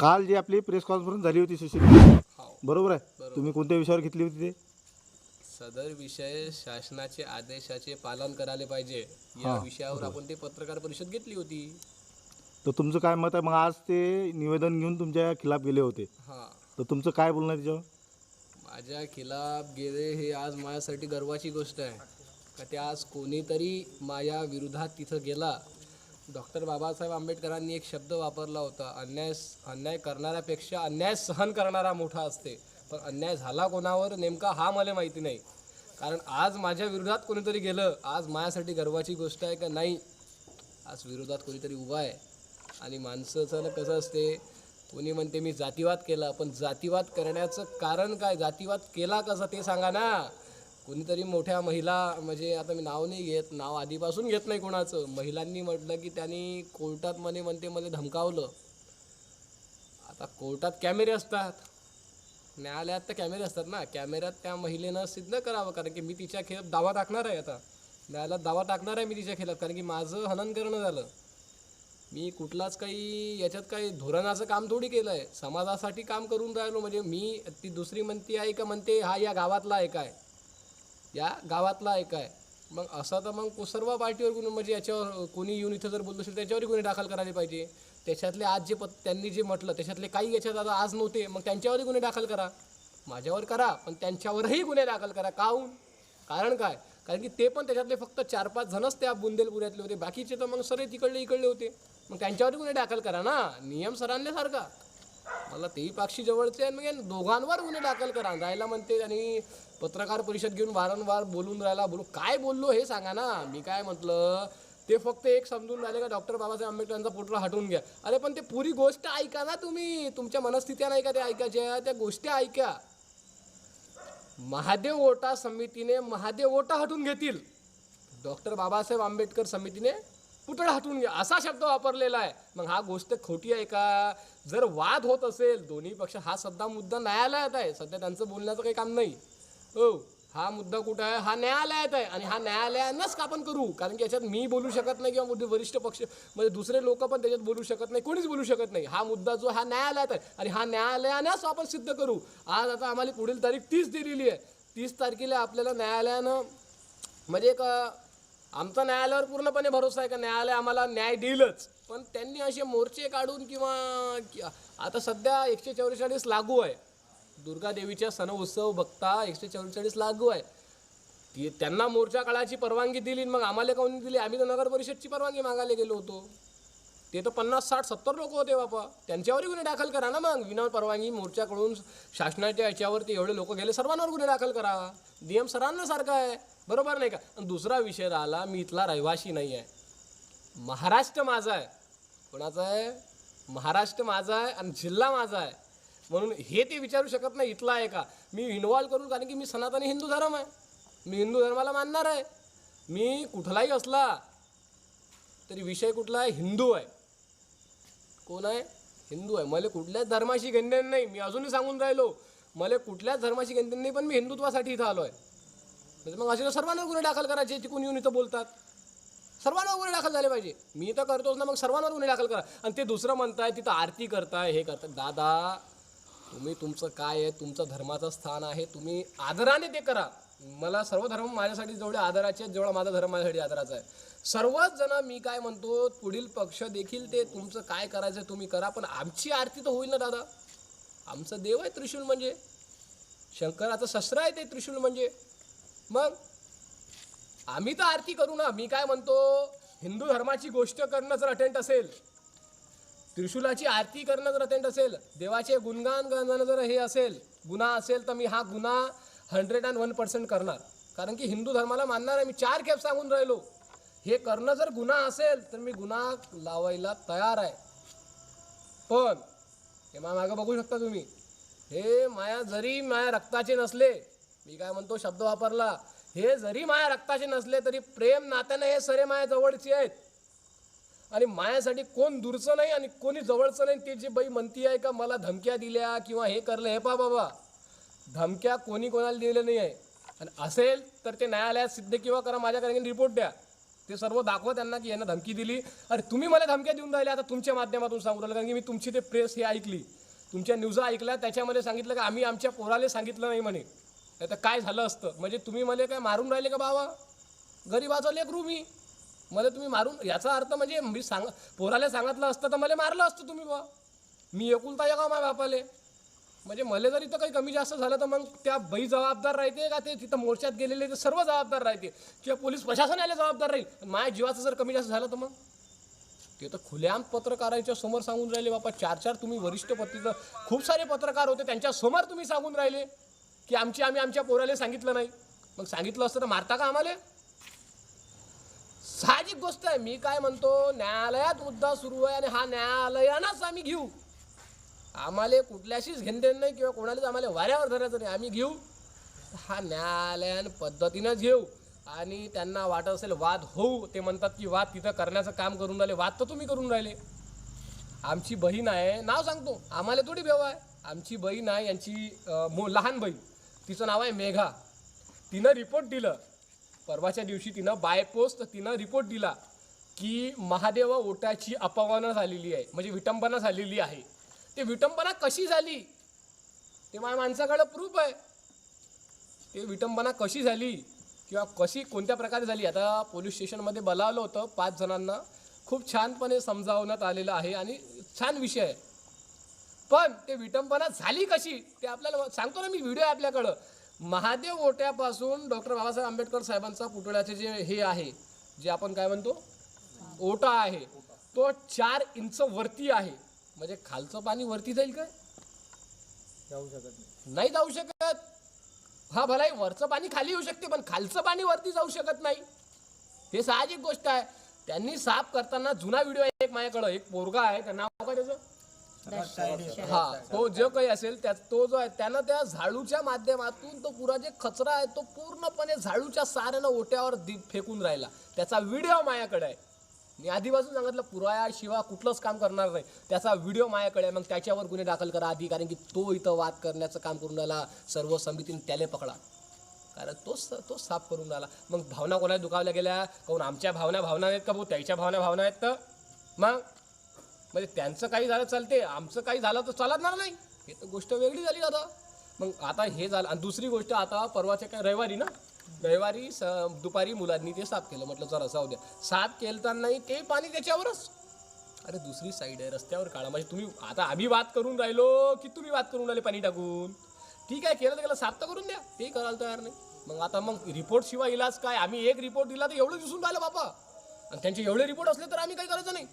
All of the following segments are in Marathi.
काल जी आपली प्रेस कॉन्फरन्स झाली होती सुशील. बरोबर आहे? तुम्ही कोणत्या विषयावर घेतली होती ते? सदर विषय शासनाचे आदेशाचे पालन करायला पाहिजे. या विषयावर आपण ते पत्रकार परिषद घेतली होती. तर तुमचं काय मत आहे? मग आज ते निवेदन घेऊन तुमच्या खिलाफ गेले होते. हा. तर तुमचं काय बोलणं त्याच्यावर? माझ्या खिलाफ गेले हे आज माझ्यासाठी गर्वाची गोष्ट आहे. का ते आज कोणीतरी माझ्या विरोधात तिथं गेला. डॉक्टर बाबासाहेब आंबेडकरांनी एक शब्द वापरला होता अन्याय अन्याय करणाऱ्यापेक्षा अन्याय सहन करणारा मोठा असते. पण अन्याय झाला कोणावर नेमका हा मला माहिती नाही. कारण आज माझ्या विरोधात कोणीतरी गेलं आज माझ्यासाठी गर्वाची गोष्ट आहे का नाही? आज विरोधात कोणीतरी उभा आहे. आणि माणसाचं ना कसं असते कोणी म्हणते मी जातीवाद केला. पण जातीवाद करण्याचं कारण काय? जातीवाद केला कसा? ते सांगा ना. कोणीतरी मोठ्या महिला म्हणजे आता मी नाव नाही घेत नाव आधीपासून घेत नाही कोणाचं. महिलांनी म्हटलं की त्यांनी कोर्टात म्हणे म्हणते मला धमकावलं. आता कोर्टात कॅमेरे असतात. न्यायालयात तर कॅमेरे असतात ना. कॅमेऱ्यात त्या महिलेनं सिद्ध करावं कारण की मी तिच्या खेळात दावा टाकणार आहे आता. न्यायालयात दावा टाकणार आहे मी तिच्या खेळात कारण की माझं हनन करणं झालं. मी कुठलाच काही याच्यात काही धोरणाचं काम थोडी केलं आहे समाजासाठी काम करून राहिलो म्हणजे मी ती दुसरी म्हणती आहे का म्हणते हा या गावातला एक आहे. या गावातला एक आहे. मग असं तर मग सर्व पार्टीवर गुन्हे म्हणजे याच्यावर कोणी येऊन इथं जर बोललो असेल त्याच्यावरही गुन्हे दाखल करायला पाहिजे. त्याच्यातले आज जे पत त्यांनी जे म्हटलं त्याच्यातले काही याच्यात आता आज नव्हते मग त्यांच्यावरही गुन्हे दाखल करा. माझ्यावर करा पण त्यांच्यावरही गुन्हे दाखल करा. काहून? कारण काय? कारण की ते पण त्याच्यातले फक्त चार पाच जणच त्या बुंदेलपुऱ्यातले होते. बाकीचे तर मग सगळे तिकडले इकडले होते. मग त्यांच्यावर गुन्हे दाखल करा ना. नियम सरांल्यासारखा. मला तेही पाक्षी जवळचे आणि मग दोघांवर गुन्हे दाखल करा. राहायला म्हणते आणि पत्रकार परिषद घेऊन वारंवार बोलून राहिला. बोलू काय बोललो हे सांगा ना. मी काय म्हटलं? ते फक्त एक समजून राहिले का डॉक्टर बाबासाहेब आंबेडकरांचा पोटला हटवून घ्या. अरे पण ते पुरी गोष्ट ऐका ना तुम्ही. तुमच्या मनस्थित्या नाही का ते ऐकायच्या? त्या गोष्टी ऐका. महादेव ओटा समितीने महादेव ओटा हटून घेतील. डॉक्टर बाबासाहेब आंबेडकर समितीने पुतळा हटवून घ्या असा शब्द वापरलेला आहे. मग हा गोष्ट खोटी आहे का? जर वाद होत असेल दोन्ही पक्ष हा सध्या मुद्दा न्यायालयात आहे. सध्या त्यांचं बोलण्याचं काही काम नाही. हो हा मुद्दा कुठं आहे? हा न्यायालयात आहे. आणि हा न्यायालयानंच का आपण करू? कारण की याच्यात मी बोलू शकत नाही किंवा मोठे वरिष्ठ पक्ष म्हणजे दुसरे लोक पण त्याच्यात बोलू शकत नाही. कोणीच बोलू शकत नाही. हा मुद्दा जो हा न्यायालयात आहे. आणि हा न्यायालयानंच आपण सिद्ध करू. आज आता आम्हाला पुढील तारीख तीस दिलेली आहे. तीस तारखेला आपल्याला न्यायालयानं म्हणजे एक आमचा न्यायालयावर पूर्णपणे भरोसा आहे का? न्यायालय आम्हाला न्याय देईलच. पण त्यांनी असे मोर्चे काढून किंवा आता सध्या एकशे चौवेचाळीस लागू आहे. दुर्गा देवीच्या सण उत्सव बघता एकशे चौवेचाळीस लागू आहे. ती त्यांना मोर्चा काढायची परवानगी दिली मग आम्हाला काऊन दिली? आम्ही तर नगर परिषदची परवानगी मागायला गेलो होतो. ते तर पन्नास साठ सत्तर लोक होते बापा. त्यांच्यावरही गुन्हे दाखल करा ना मग. विना परवानगी मोर्चाकडून शासनाच्या याच्यावरती एवढे लोक गेले सर्वांवर गुन्हे दाखल करा. नियम सरांना सारखं आहे. बरोबर नाही का? आणि दुसरा विषय राहिला मी इथला रहिवाशी नाही आहे. महाराष्ट्र माझा आहे. कोणाचा आहे? महाराष्ट्र माझा आहे आणि जिल्हा माझा आहे. म्हणून हे ते विचारू शकत नाही इथला आहे का? मी इन्व्हॉल्व करून कारण की मी सनातनी हिंदू धर्म आहे. मी हिंदू धर्माला मानणार आहे. मी कुठलाही असला तरी विषय कुठला आहे? हिंदू आहे. कोण आहे? हिंदू आहे. मला कुठल्याच धर्माशी गणन नाही. मी अजूनही सांगून राहिलो मला कुठल्याच धर्माशी गणन नाही पण मी हिंदुत्वासाठी इथं आलो आहे. म्हणजे मग असे सर्वांना गुन्हे दाखल करायचे तिकून येऊन इथं बोलतात. सर्वांवर गुन्हे दाखल झाले पाहिजे. मी तर करतोच ना मग सर्वांवर गुन्हे दाखल करा. आणि ते दुसरं म्हणताय तिथं आरती करताय हे करताय. दादा तुम्ही तुमचं काय आहे? तुमचं धर्माचं स्थान आहे. तुम्ही आदराने ते करा. मला सर्व धर्म माझ्यासाठी जेवढे आदराचे आहेत जेवढा माझा धर्म माझ्यासाठी आदराचा आहे. सर्वच जण मी काय म्हणतो पुढील पक्ष देखील ते तुमचं काय करायचं तुम्ही करा. पण आमची आरती तर होईल ना दादा? आमचं देव आहे त्रिशूल म्हणजे. शंकराचं शस्त्र आहे ते त्रिशूल म्हणजे. मग? आम्ही तर आरती करू ना. मी काय म्हणतो हिंदू धर्माची गोष्ट करणं जर अटेंट असेल त्रिशूलाची आरती करणं जर अटेंट असेल देवाचे गुणगान करणं जर हे असेल गुन्हा असेल तर मी हा गुन्हा हंड्रेड अँड वन पर्सेंट करणार. कारण की हिंदू धर्माला मानणार आहे. मी चार खेप सांगून राहिलो. हे करणं जर गुन्हा असेल तर मी गुन्हा लावायला तयार आहे. पण हे मागं बघू शकता तुम्ही. हे माया जरी माया रक्ताचे नसले मी काय म्हणतो शब्द वापरला. हे जरी माया रक्ताचे नसले तरी प्रेम नात्याने हे सरे माया जवळचे आहेत. आणि मायासाठी कोण दूरचं नाही आणि कोणी जवळचं नाही ती जी बाई म्हणती आहे का मला धमक्या दिल्या किंवा हे करलं हे पा बाबा. धमक्या कोणी कोणाला दिलेल्या नाही आहे. आणि असेल तर ते न्यायालयात सिद्ध किंवा करा माझ्याकडे रिपोर्ट द्या. ते सर्व दाखवा त्यांना की यांना धमकी दिली. अरे तुम्ही मला धमक्या देऊन राहिले आता तुमच्या माध्यमातून सांगू राहिलं. कारण की मी तुमची ते प्रेस हे ऐकली. तुमच्या न्यूज ऐकल्या त्याच्यामध्ये सांगितलं की आम्ही आमच्या पोराले सांगितलं नाही म्हणे. नाही तर काय झालं असतं? म्हणजे तुम्ही मला काय मारून राहिले का बाबा गरीबाचं लेकरू मी मला तुम्ही मारून याचा अर्थ म्हणजे मी सांग पोराला सांगितलं असतं तर मला मारलं असतं तुम्ही बा मी एकुलता या का माझ्या बापाले? म्हणजे मला जर इथं काही कमी जास्त झालं तर मग त्या बाई जबाबदार राहते का ते तिथं मोर्चात गेलेले ते सर्व जबाबदार राहते? किंवा पोलीस प्रशासनाला जबाबदार राहील? माझ्या जीवाचं जर कमी जास्त झालं तर मग? ते तर खुल्याम पत्रकारांच्या समोर सांगून राहिले बापा. चार चार तुम्ही वरिष्ठ पत्रिका खूप सारे पत्रकार होते त्यांच्यासमोर तुम्ही सांगून राहिले. की आमची आम्ही आमच्या पोराला सांगितलं नाही. मग सांगितलं असतं तर मारता का आम्हाला? साहजिक गोष्ट आहे. मी काय म्हणतो न्यायालयात मुद्दा सुरू आहे आणि हा न्यायालयानंच आम्ही घेऊ. आम्हाला कुठल्याशीच घेणदेण नाही किंवा कोणालाच आम्हाला वाऱ्यावर धरायचं नाही. आम्ही घेऊ. हा न्यायालयान पद्धतीनंच घेऊ. आणि त्यांना वाटत असेल वाद होऊ ते म्हणतात की वाद तिथं करण्याचं काम करून राहिले. वाद तर तुम्ही करून राहिले. आमची बहीण आहे. नाव सांगतो. आम्हाला थोडी बेव आहे. आमची बहीण आहे यांची मो लहान बहीण. तिचं नाव आहे मेघा. तिनं रिपोर्ट दिलं. परवाच्या दिवशी तिनं बायपोस्ट तिनं रिपोर्ट दिला की महादेव ओटाची अपमानं झालेली आहे. म्हणजे विटंबना झालेली आहे. ते विटंबना कशी झाली? ते माझ्या माणसाकडं प्रूफ आहे. ते विटंबना कशी झाली? किंवा कशी कोणत्या प्रकारे झाली? आता पोलीस स्टेशनमध्ये बोलावलं होतं पाच जणांना. खूप छानपणे समजावण्यात आलेलं आहे आणि छान विषय आहे. पण ते विटंबना झाली कशी ते आपल्याला सांगतो ना मी व्हिडिओ आपल्याकडं. महादेव ओट्यापासून डॉक्टर बाबासाहेब आंबेडकर साहेबांचा पुतळ्याचे जे हे आहे जे आपण काय म्हणतो? ओटा आहे. तो चार इंच वरती आहे. म्हणजे खालचं पाणी वरती जाईल काय? नाही. जाऊ शकत. हा भलाई वरचं पाणी खाली येऊ शकते पण खालचं पाणी वरती जाऊ शकत नाही. हे साहजिक गोष्ट आहे. त्यांनी साफ करताना जुना व्हिडिओ आहे एक माझ्याकडं. एक पोरगा आहे नाव काय त्याचं? हा तो जो काही असेल त्या तो जो आहे त्यानं त्या झाडूच्या माध्यमातून तो पुरा जे कचरा आहे तो पूर्णपणे झाडूच्या साऱ्यानं ओट्यावर फेकून राहिला. त्याचा व्हिडिओ माझ्याकडे आहे. मी आधीपासून सांगितलं पुराया शिवा कुठलंच काम करणार नाही. त्याचा व्हिडिओ माझ्याकडे आहे. मग त्याच्यावर गुन्हे दाखल करा आधी कारण की तो इथं वाद करण्याचं काम करून राहिला. सर्व समितीने त्याले पकडा कारण तोच तोच साफ करून राहिला. मग भावना कोणाला दुखावल्या गेल्या? काहून आमच्या भावना भावना आहेत का भाऊ? त्याच्या भावना भावना आहेत तर? मग? म्हणजे त्यांचं काही झालं चालते आमचं काही झालं तर चालणार नाही. हे तर गोष्ट वेगळी झाली आता. मग आता हे झालं आणि दुसरी गोष्ट आता परवाच्या काय रविवारी ना? रविवारी स दुपारी मुलांनी ते साफ केलं. म्हटलं जरा जाऊ द्या. साफ केलतानाही ते पाणी त्याच्यावरच. अरे दुसरी साईड आहे रस्त्यावर काढा. म्हणजे तुम्ही आता आम्ही वाद करून राहिलो की तुम्ही वाद करून राहिले पाणी टाकून? ठीक आहे केलं तर त्याला साफ तर करून द्या. ते करायला तयार नाही. मग आता मग रिपोर्ट शिवाय इलाज काय? आम्ही एक रिपोर्ट दिला तर एवढं दिसून राहिलं बापा. आणि त्यांचे एवढे रिपोर्ट असले तर आम्ही काही करायचं नाही.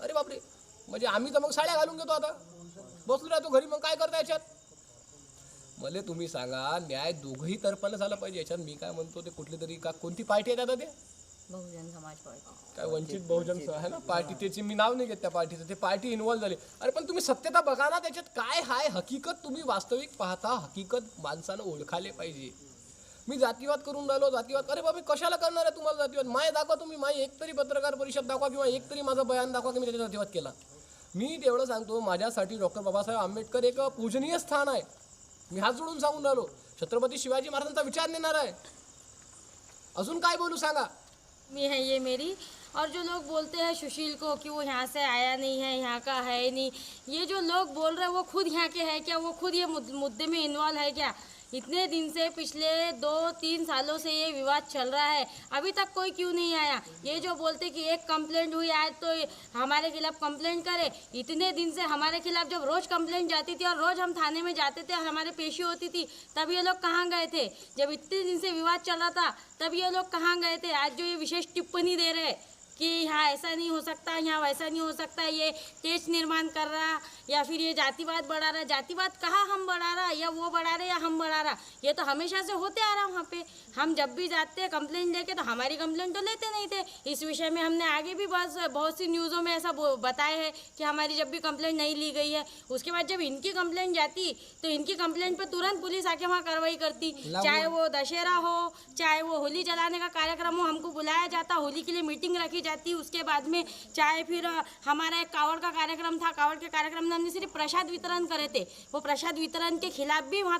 अरे बापरे. म्हणजे आम्ही तर मग साड्या घालून घेतो आता. बसलो राहतो घरी मग काय करता याच्यात? मला तुम्ही सांगा न्याय दोघही तर्फानं झाला पाहिजे. याच्यात मी काय म्हणतो ते कुठली तरी का कोणती पार्टी आहे आता ते? बहुजन समाज पार्टी. काय वंचित बहुजन आहे ना? पार्टी त्याची मी नाव नाही घेत त्या पार्टीचं. ते पार्टी इन्व्हॉल्व झाली. अरे पण तुम्ही सत्यता बघा ना त्याच्यात. काय हाय? हकीकत तुम्ही वास्तविक पाहता. हकीकत माणसानं ओळखाले पाहिजे. मी जातीवाद करून राहिलो जातीवाद अरे बाबा कशाला करणार आहे तुम्हाला जातीवाद? माय दाखवा तुम्ही. माय एक तरी पत्रकार परिषद दाखवा किंवा एक तरी माझं बयान दाखवा की मी त्याच्या जातीवाद केला. मी तेवढं सांगतो माझ्यासाठी डॉक्टर बाबासाहेब आंबेडकर एक पूजनीय स्थान आहे. मी हात जोडून सांगून राहिलो छत्रपती शिवाजी महाराजांचा विचार नेणार आहे. अजून काय बोलू सांगा? मी है ये मेरी. और जो लोग बोलते हैं सुशील को कि वो यहाँ से आया नहीं है यहाँ का है नहीं ये जो लोग बोल रहे हैं वो खुद यहाँ के हैं क्या? वो खुद ये मुद्दे में इन्वॉल्व है क्या? इतने दिन से पिछले दो तीन सालों से ये विवाद चल रहा है। अभी तक कोई क्यों नहीं आया। ये जो बोलते कि एक कंप्लेंट हुई, आज तो हमारे खिलाफ कंप्लेंट करे। इतने दिन से हमारे खिलाफ जब रोज कंप्लेंट जाती थी और रोज हम थाने में जाते थे और हमारे पेशी होती थी, तब ये लोग कहाँ गए थे? जब इतने दिन से विवाद चल रहा था, तब ये लोग कहाँ गए थे? आज जो ये विशेष टिप्पणी दे रहे कि यहाँ ऐसा नहीं हो सकता यहाँ वैसा नहीं हो सकता ये तेज निर्माण कर रहा या फिर ये जातिवाद बढ़ा रहा जातिवाद कहाँ हम बढ़ा रहा या वो बढ़ा रहे या हम बढ़ा रहा ये तो हमेशा से होते आ रहा वहाँ पे। हम जब भी जाते हैं कंप्लेंट लेके तो हमारी कंप्लेंट तो लेते नहीं थे। इस विषय में हमने आगे भी बहुत बहुत सी न्यूज़ों में ऐसा बताया है कि हमारी जब भी कंप्लेंट नहीं ली गई है उसके बाद जब इनकी कंप्लेंट जाती तो इनकी कंप्लेंट पर तुरंत पुलिस आके वहाँ कार्रवाई करती। चाहे वो दशहरा हो चाहे वो होली जलाने का कार्यक्रम हो हमको बुलाया जाता होली के लिए मीटिंग रखी जाती। उसके बाद में चाहे फिर हमारा एक कावड़ का कार्यक्रम था, कावड़ के कार्यक्रम में हमने सिर्फ़ प्रसाद वितरण करे थे, वो प्रसाद वितरण के खिलाफ भी वहाँ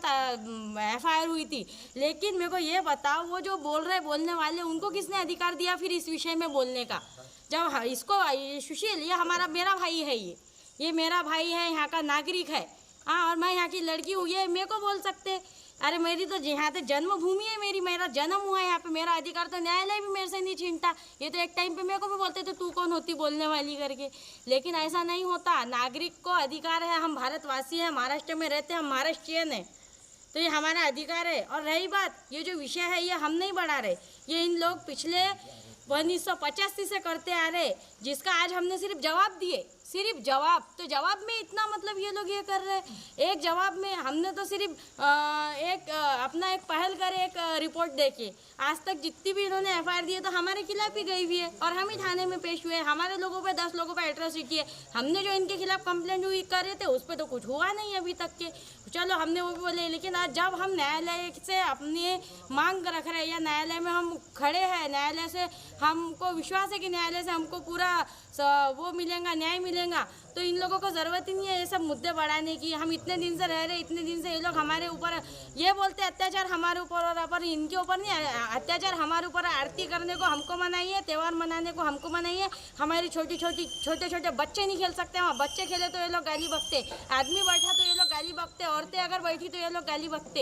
एफ़ हुई थी। लेकिन मेरे को ये बताओ, वो जो बोल रहे, बोलने वाले, उनको किसने अधिकार दिया फिर इस विषय में बोलने का? जब इसको सुशील, ये हमारा मेरा भाई है ये। ये मेरा भाई है, यहाँ का नागरिक है। हाँ और मैं यहाँ की लड़की हूँ, ये मेरे को बोल सकते। अरे मेरी तो यहाँ तो जन्मभूमि है मेरी, मेरा जन्म हुआ है यहाँ पे, मेरा अधिकार तो न्यायालय भी मेरे से नहीं छीनता। ये तो एक टाइम पे मेरे को भी बोलते थे, तू कौन होती बोलने वाली? करके। लेकिन ऐसा नहीं होता। नागरिक को अधिकार है। हम भारतवासी हैं, महाराष्ट्र में रहते हैं, हम महाराष्ट्रियन हैं। तो ये हमारा अधिकार है। और रही बात, ये जो विषय है, ये हम नहीं बढ़ा रहे। ये इन लोग पिछले उन्नीस सौ पचासी से करते आ रहे, जिसका आज हमने सिर्फ़ जवाब दिए। सिर्फ़ जवाब तो जवाब में इतना मतलब ये लोग ये कर रहे हैं। एक जवाब में हमने तो सिर्फ़ एक अ, अपना एक पहल कर एक अ, रिपोर्ट देखी। आज तक जितनी भी इन्होंने एफ़ आई दिए तो हमारे खिलाफ ही गई हुई है और हम ही थाने में पेश हुए हमारे लोगों पे दस लोगों पे एट्रोसिटी है। हमने जो इनके खिलाफ कंप्लेंट हुई कर रहे थे उस पर तो कुछ हुआ नहीं अभी तक के। चलो हमने वो भी बोले लेकिन आज जब हम न्यायालय से अपनी मांग रख रहे हैं या न्यायालय में हम खड़े हैं न्यायालय से हमको विश्वास है कि न्यायालय से हमको पूरा वो मिलेगा न्याय मिलेगा। तो इन लोगों को ज़रूरत ही नहीं है ये सब मुद्दे बढ़ाने की। हम इतने दिन से रह रहे इतने दिन से ये लोग हमारे ऊपर ये बोलते अत्याचार हमारे ऊपर और पर इनके ऊपर नहीं अत्याचार हमारे ऊपर आरती करने को हमको मनाइए है त्यौहार मनाने को हमको मनाइए। है हमारी छोटी छोटी छोटे छोटे बच्चे नहीं खेल सकते वहाँ बच्चे खेले तो ये लोग गाली बकते। आदमी बैठा तो गाली बकते औरतें अगर बैठी तो ये लोग गाली बकते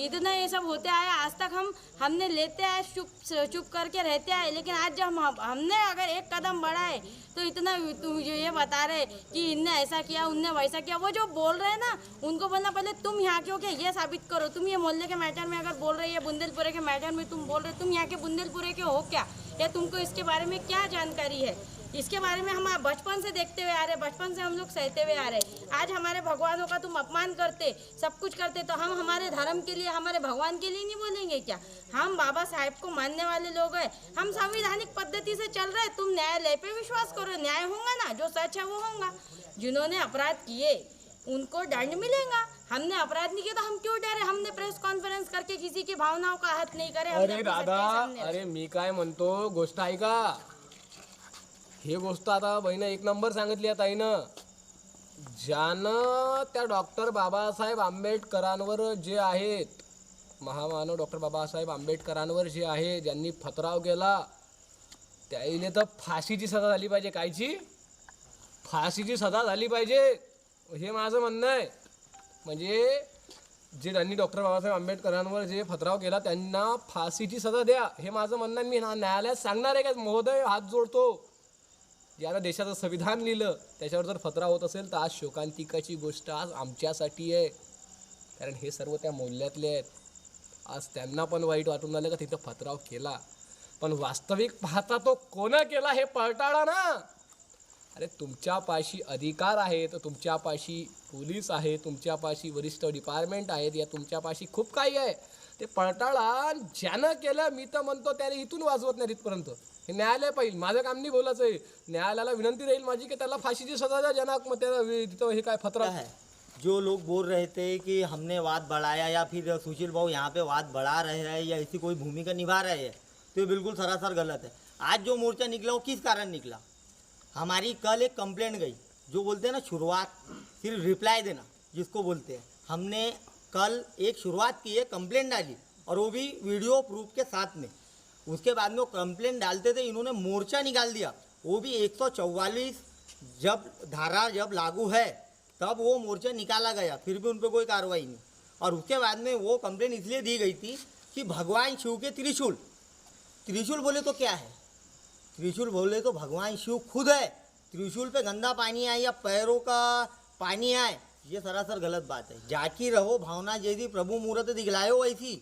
इतना ये सब होते आया आज तक हम, हमने लेते आए, चुप चुप करके रहते आए, लेकिन आज जब हम, हमने अगर एक कदम बढ़ाए तो इतना जो ये बता रहे कि इनने ऐसा किया, उनने वैसा किया, वो जो बोल रहे हैं ना, उनको बोलना पहले तुम यहाँ के हो क्या ये साबित करो, तुम ये मोहल्ले के मैटर में अगर बोल रहे बुंदेलपुरे के मैटर में तुम बोल रहे तुम यहाँ के बुंदेलपुरे के हो क्या? या तुमको इसके बारे में क्या जानकारी है? इसके बारे में हम बचपन से देखते हुए आ रहे बचपन से हम लोग सहते हुए आ रहे आज हमारे भगवानों का तुम अपमान करते सब कुछ करते तो हम हमारे धर्म के लिए हमारे भगवान के लिए नहीं बोलेंगे क्या? हम बाबा साहेब को मानने वाले लोग हैं। हम संवैधानिक पद्धति से चल रहे तुम न्यायालय पे विश्वास करो न्याय होगा ना? जो सच है वो होगा। जिन्होंने अपराध किए उनको दंड मिलेगा। हमने अपराध नहीं किया तो हम क्यों डरे? हमने प्रेस कॉन्फ्रेंस करके किसी की भावनाओं का हत नहीं करे अरे दादा अरे मी काय म्हणतो गोष्ट ऐका हे गोष्ट आता बहिण एक नंबर सांगितली आता आईनं ज्यानं त्या डॉक्टर बाबासाहेब आंबेडकरांवर जे आहेत महामानव डॉक्टर बाबासाहेब आंबेडकरांवर जे आहे ज्यांनी फतराव केला त्याईने तर फाशीची सजा झाली पाहिजे. कायची? फाशीची सजा झाली पाहिजे. हे माझं म्हणणं आहे. म्हणजे जे त्यांनी डॉक्टर बाबासाहेब आंबेडकरांवर जे फतराव केला त्यांना फाशीची सजा द्या. हे माझं म्हणणं आहे. मी न्यायालयात सांगणार आहे का? महोदय हात जोडतो. ज्यानं देशाचं संविधान लिहिलं त्याच्यावर जर फतरा होत असेल तर आज शोकांतिकाची गोष्ट आज आमच्यासाठी आहे. कारण हे सर्व त्या मूल्यातले आहेत. आज त्यांना पण वाईट वाटून आलं का तिथं फतराव केला. पण वास्तविक पाहता तो कोणा केला हे पळटाळा ना? अरे तुमच्यापाशी अधिकार आहे तर तुमच्यापाशी पोलीस आहे तुमच्यापाशी वरिष्ठ डिपार्टमेंट आहेत या तुमच्यापाशी खूप काही आहे. ते पळटाळा आणि ज्यानं केलं मी तर म्हणतो त्याने इथून वाजवत नाही तिथपर्यंत न्यायालय पाहिजे माझं काम नाही बोलायचं आहे न्यायालयाला विनंती राहील माझी की त्याला फाशीची सजा द्या ज्यांना तिथं हे काय फतरा. है जो लोग बोल रहे थे कि हमने वाद बढ़ाया या फिर सुशील भाऊ यहाँ पे वाद बढ़ा रहे हैं या ऐसी कोई भूमिका निभा रहे हैं तो ये बिल्कुल सरासर गलत है। आज जो मोर्चा निकला वो किस कारण निकला? हमारी कल एक कंप्लेंट गई, जो बोलते हैं ना शुरुआत सिर्फ़ रिप्लाई देना, जिसको बोलते हैं। हमने कल एक शुरुआत की है कंप्लेंट डाली, और वो भी वीडियो प्रूफ के साथ में। उसके बाद में वो कंप्लेन डालते थे, इन्होंने मोर्चा निकाल दिया। वो भी 144 जब धारा जब लागू है, तब वो मोर्चा निकाला गया, फिर भी उन पर कोई कार्रवाई नहीं। और उसके बाद में वो कंप्लेंट इसलिए दी गई थी कि भगवान शिव के त्रिशूल। त्रिशूल बोले तो क्या है? त्रिशूल बोले तो भगवान शिव खुद है। त्रिशूल पे गंदा पानी आए या पैरों का पानी आए, ये सरासर गलत बात है। जाकी रहो, भावना जैसी प्रभु मुहूर्त दिखलायो वैसी।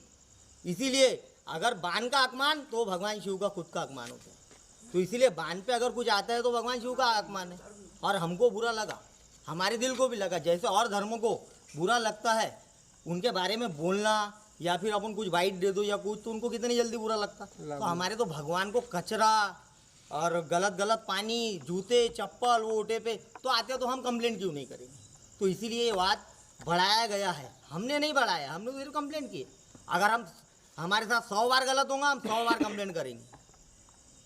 इसीलिए अगर बाण का अपमान तो भगवान शिव का खुद का अपमान होता है। तो इसीलिए बाण पे अगर कुछ आता है तो भगवान शिव का अपमान है। और हमको बुरा लगा। हमारे दिल को भी लगा। जैसे और धर्मों को बुरा लगता है उनके बारे में बोलना या फिर अपन कुछ वाइट दे दो या कुछ तो उनको कितनी जल्दी बुरा लगता। तो हमारे तो भगवान को कचरा और गलत गलत पानी जूते चप्पल वो उठे पे तो आते तो हम कंप्लेंट क्यों नहीं करेंगे? तो इसीलिए ये बात बढ़ाया गया है। हमने नहीं बढ़ाया हमने तो सिर्फ़ कंप्लेंट की अगर हम हमारे साथ सौ बार गलत होगा, हम सौ बार कंप्लेंट करेंगे।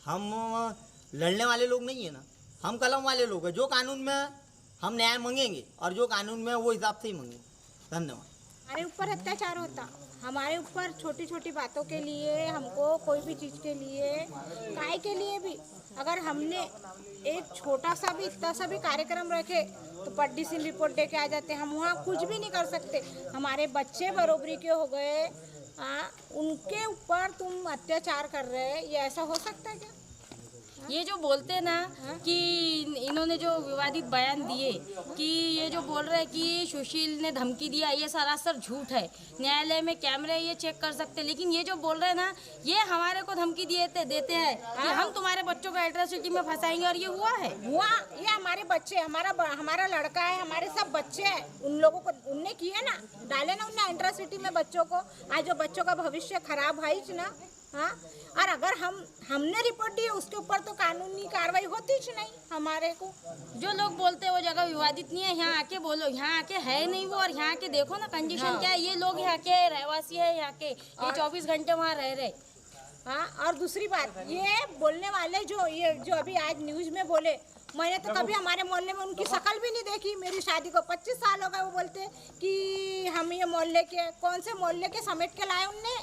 हम लड़ने वाले लोग नहीं है ना। हम कलम वाले लोग हैं, जो कानून में हम न्याय मांगेंगे और जो कानून में वो हिसाब से ही मांगेंगे। धन्यवाद। हमारे ऊपर अत्याचार होता। हमारे ऊपर छोटी छोटी बातों के लिए, हमको कोई भी चीज़ के लिए, काय के लिए भी। अगर हमने एक छोटा सा भी, इतना सा भी कार्यक्रम रखे तो पड्डी सिंह रिपोर्ट दे के आ जाते। हम वहाँ कुछ भी नहीं कर सकते। हमारे बच्चे बरोबरी के हो गए। हाँ उनके ऊपर तुम अत्याचार कर रहे हैं ये ऐसा हो सकता है क्या? ये जो बोलते हैं ना कि इन्होंने जो विवादित बयान दिए कि ये जो बोल रहे हैं कि सुशील ने धमकी दिया ये सरासर झूठ है। न्यायालय में कैमरे ये चेक कर सकते लेकिन ये जो बोल रहे हैं ना ये हमारे को धमकी दिए थे देते हैं कि हम तुम्हारे बच्चों को एट्रोसिटी में फंसाएँगे और ये हुआ है। हुआ ये हमारे बच्चे हमारा हमारा लड़का है हमारे सब बच्चे हैं। उन लोगों को उनने किए ना डाले ना उनने इंटरसिटी में बच्चों को। आज जो बच्चों का भविष्य खराब है ना हाँ? और अगर हम हमने रिपोर्ट दी उसके ऊपर तो कानूनी कार्रवाई होती ही नहीं हमारे को। जो लोग बोलते हैं वो जगह विवादित नहीं है यहाँ आके बोलो यहाँ आके है नहीं वो और यहाँ आके देखो ना कंडीशन हाँ। क्या है। ये लोग यहाँ के रहवासी है यहाँ के ये चौबीस घंटे वहाँ रह रहे। हाँ और दूसरी बात ये बोलने वाले जो ये जो अभी आज न्यूज़ में बोले मैंने तो कभी हमारे मोहल्ले में उनकी शक्ल भी नहीं देखी। मेरी शादी को 25 साल हो गए वो बोलते कि हम ये मोहल्ले के कौन से मोहल्ले के समेट के लाए उनने?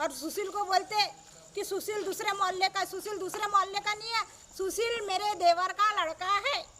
और सुशील को बोलते कि सुशील दूसरे मोहल्ले का सुशील दूसरे मोहल्ले का नहीं है। सुशील मेरे देवर का लड़का है।